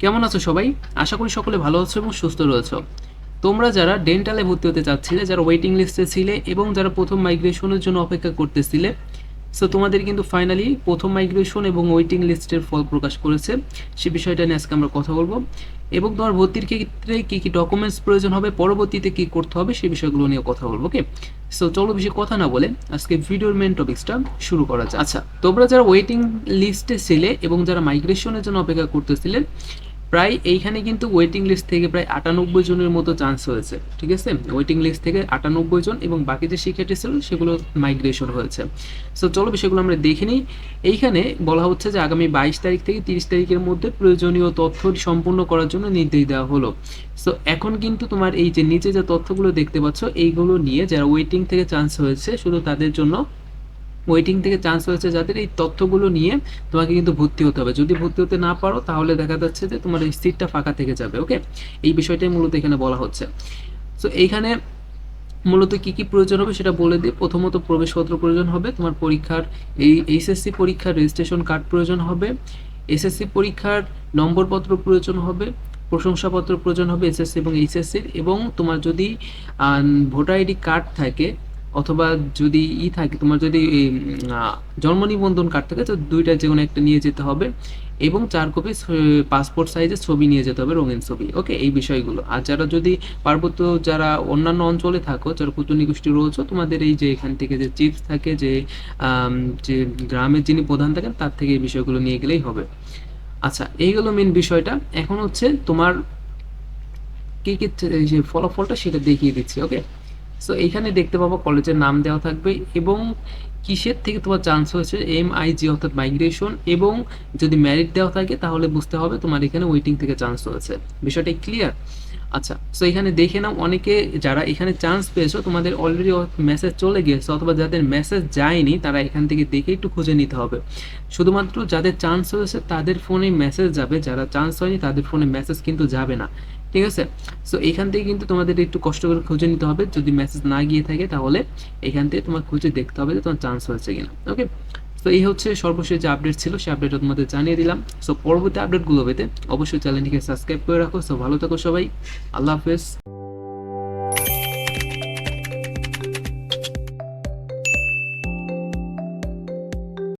কেমন আছো সবাই? আশা করি সকলে ভালো আছো এবং সুস্থ রয়েছো। তোমরা যারা ডেন্টালে ভর্তি হতে চাচ্ছিলে যারা ওয়েটিং লিস্টে ছিলে এবং যারা প্রথম মাইগ্রেশনের জন্য অপেক্ষা করতেছিলে সো তোমাদের কিন্তু ফাইনালি প্রথম মাইগ্রেশন এবং ওয়েটিং লিস্টের ফল প্রকাশ করেছে। সে বিষয়টা নিয়ে আজকে আমরা কথা বলব। এবং তোমার ভর্তির ক্ষেত্রে কী কী ডকুমেন্টস প্রয়োজন হবে পরবর্তীতে কী করতে হবে সে বিষয়গুলো নিয়ে কথা বলব ওকে সো চলো বেশি কথা না বলে আজকে ভিডিওর মেন টপিক্সটা শুরু করা যাক। আচ্ছা। তোমরা যারা ওয়েটিং লিস্টে ছিলে এবং যারা মাইগ্রেশনের জন্য অপেক্ষা করতেছিলে প্রায় এইখানে কিন্তু ওয়েটিং লিস্ট থেকে প্রায় আটানব্বই জনের মতো চান্স হয়েছে, ঠিক আছে? ওয়েটিং লিস্ট থেকে আটানব্বই জন এবং বাকি যে শিক্ষার্থী ছিল, সেগুলো মাইগ্রেশন হয়েছে। সো চলো বিষয়গুলো আমরা দেখে নিই। এইখানে বলা হচ্ছে যে আগামী বাইশ তারিখ থেকে তিরিশ তারিখের মধ্যে প্রয়োজনীয় তথ্য সম্পূর্ণ করার জন্য নির্দেশ দেওয়া হলো। সো এখন কিন্তু তোমার এই যে নিচে যে তথ্যগুলো দেখতে পাচ্ছ, এইগুলো নিয়ে যারা ওয়েটিং থেকে চান্স হয়েছে, শুধু তাদের জন্য ওয়েটিং থেকে চান্স হয়েছে যাদের, এই তথ্যগুলো নিয়ে তোমাকে কিন্তু ভর্তি হতে হবে। যদি ভর্তি হতে না পারো, তাহলে দেখা যাচ্ছে যে তোমার এই সিটটা ফাঁকা থেকে যাবে ওকে এই বিষয়টাই মূলত এখানে বলা হচ্ছে। সো এইখানে মূলত কি কি প্রয়োজন হবে সেটা বলে দিই। প্রথমত প্রবেশপত্র প্রয়োজন হবে, তোমার পরীক্ষার এই এইচএসসি পরীক্ষার রেজিস্ট্রেশন কার্ড প্রয়োজন হবে এসএসসি পরীক্ষার নম্বরপত্র প্রয়োজন হবে, প্রশংসাপত্র প্রয়োজন হবে এসএসসি এবং এইচএসসির এবং তোমার যদি ভোটার আইডি কার্ড থাকে অথবা যদি ই থাকে, তোমার যদি জন্ম নিবন্ধন কার্ড থাকে, তো দুইটা যে কোনো একটা নিয়ে যেতে হবে এবং চার কপি পাসপোর্ট সাইজের ছবি নিয়ে যেতে হবে, রঙিন ছবি ওকে এই বিষয়গুলো। আর যারা যদি পার্বত্য, যারা অন্যান্য অঞ্চলে থাকো, যারা কুতুনি গোষ্ঠী রয়েছে, তোমাদের এই যে এখান থেকে যে চিপস থাকে, যে যে গ্রামের যিনি প্রধান থাকেন, তার থেকে এই বিষয়গুলো নিয়ে গেলেই হবে। আচ্ছা এইগুলো মেন বিষয়টা। এখন হচ্ছে তোমার কি কি ফলাফলটা সেটা দেখিয়ে দিচ্ছি ওকে সো এখানে দেখতে পাবো কলেজের নাম দেওয়া থাকবে এবং কিসের থেকে তোমার চান্স হয়েছে? এম আই জি অর্থাৎ মাইগ্রেশন এবং যদি ম্যারিট দেওয়া থাকে তাহলে বুঝতে হবে তোমার এখানে ওয়েটিং থেকে চান্স হয়েছে। বিষয়টা ক্লিয়ার আচ্ছা সো এখানে দেখে নাও অনেকে যারা এখানে চান্স পেয়েছ, তোমাদের অলরেডি মেসেজ চলে গিয়েছে, অথবা যাদের মেসেজ যায়নি, তারা এখান থেকে দেখে একটু খুঁজে নিতে হবে। শুধুমাত্র যাদের চান্স হয়েছে, তাদের ফোনে মেসেজ যাবে, যারা চান্স হয়নি, তাদের ফোনে মেসেজ কিন্তু যাবে না। ঠিক আছে? সো এখান থেকে কিন্তু তোমাদের একটু কষ্ট করে খুঁজে নিতে হবে, যদি মেসেজ না গিয়ে থাকে, তাহলে এখান থেকে তোমার খুঁজে দেখতে হবে যে তোমার চান্স হয়েছে কিনা ওকে তো এই হচ্ছে সর্বশেষ যে আপডেট ছিল, সেই আপডেটটা তোমাদের জানিয়ে দিলাম। সো পরবর্তী আপডেটগুলো পেতে অবশ্যই চ্যানেলটিকে সাবস্ক্রাইব করে রাখো। সো ভালো থাকো সবাই। আল্লাহ হাফেজ।